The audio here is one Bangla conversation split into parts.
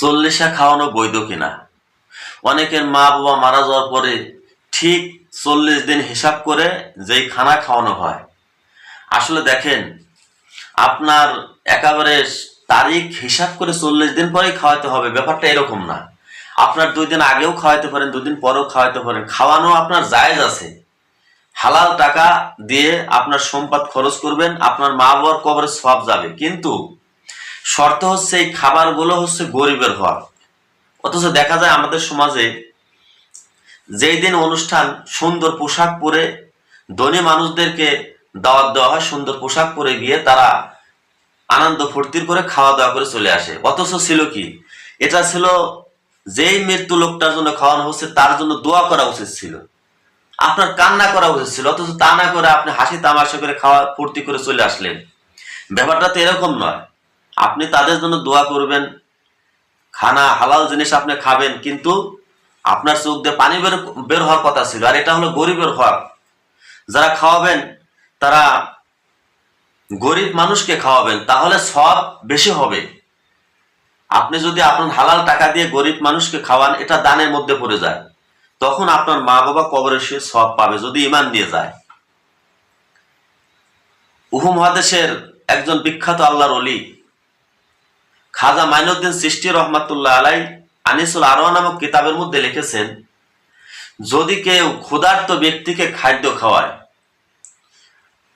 চল্লিশা খাওয়ানো বৈধ কিনা? অনেকের মা বাবা মারা যাওয়ার পরে ঠিক চল্লিশ দিন হিসাব করে যেই খানা খাওয়ানো হয়। আসলে দেখেন, আপনার একেবারে তারিখ হিসাব করে চল্লিশ দিন পরেই খাওয়াতে হবে, ব্যাপারটা এরকম না। আপনার দুই দিন আগেও খাওয়াতে পারেন দুদিন পরেও খাওয়াতে পারেন। খাওয়ানো আপনার জায়েজ আছে। হালাল টাকা দিয়ে আপনার সম্পদ খরচ করবেন, আপনার মা বাবার কবরে সব যাবে। কিন্তু শর্ত হচ্ছে এই খাবারগুলো হচ্ছে গরিবের হওয়া অথচ দেখা যায় আমাদের সমাজে যেই দিন অনুষ্ঠান সুন্দর পোশাক পরে ধনী মানুষদেরকে দাওয়াত দেওয়া হয়, সুন্দর পোশাক পরে গিয়ে তারা আনন্দ ফুর্তির করে খাওয়া দাওয়া করে চলে আসে। অথচ ছিল কি? এটা ছিল যেই মৃত্যু লোকটার জন্য খাওয়ানো হচ্ছে, তার জন্য দোয়া করা উচিত ছিল। আপনার কান্না করা উচিত ছিল, অথচ তা না করে আপনি হাসি তামাশা করে খাওয়া ফুর্তি করে চলে আসলেন। ব্যাপারটা তো এরকম নয়। আপনি তাদের জন্য দোয়া করবেন। খানা, হালাল জিনিস আপনি খাবেন, কিন্তু আপনার চোখ দিয়ে পানি বের বের হওয়ার কথা ছিল। আর এটা হলো গরিবের হক। যারা খাওয়াবেন, তারা গরিব মানুষকে খাওয়াবেন, তাহলে সব বেশি হবে। আপনি যদি আপনার হালাল টাকা দিয়ে গরিব মানুষকে খাওয়ান, এটা দানের মধ্যে পড়ে যায়। তখন আপনার মা বাবা কবরে সে সব পাবে, যদি ইমান নিয়ে যায়। উহু মহাদেশের একজন বিখ্যাত আল্লাহর অলি খাজা মাইনুদ্দিন সৃষ্টি রহমাতুল্লাহ আলাই আনিসুল আরোয়া নামক কিতাবের মধ্যে লিখেছেন, যদি কেউ ক্ষুধার্ত ব্যক্তিকে খাদ্য খাওয়ায়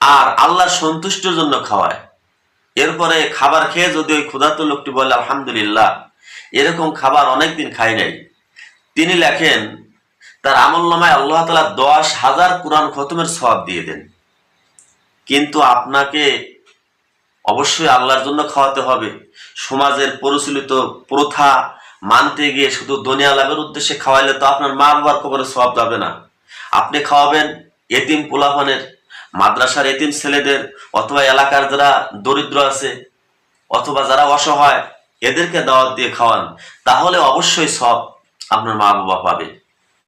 আর আল্লাহর সন্তুষ্টির জন্য খাওয়ায়, এরপরে খাবার খেয়ে যদি ওই ক্ষুধার্ত লোকটি বলে, আলহামদুলিল্লাহ, এরকম খাবার অনেকদিন খাই নাই। তিনি লেখেন, তার আমল নামায় আল্লাহ তালা দশ হাজার কোরআন খতমের সব দিয়ে দেন। কিন্তু আপনাকে অবশ্যই আল্লাহর জন্য খাওয়াতে হবে। সমাজের পরিচালিত প্রথা মানতে গিয়ে শুধু দুনিয়া লাভের উদ্দেশ্যে খাওয়াইলে তো আপনার মা বাবার কবরে সব যাবে না। আপনি খাওয়াবেন এতিম পোলাপানের, মাদ্রাসার এতিম ছেলেদের অথবা এলাকার যারা দরিদ্র আছে অথবা যারা অসহায়, এদেরকে দাওয়াত দিয়ে খাওয়ান। তাহলে অবশ্যই সব আপনার মা বাবা পাবে।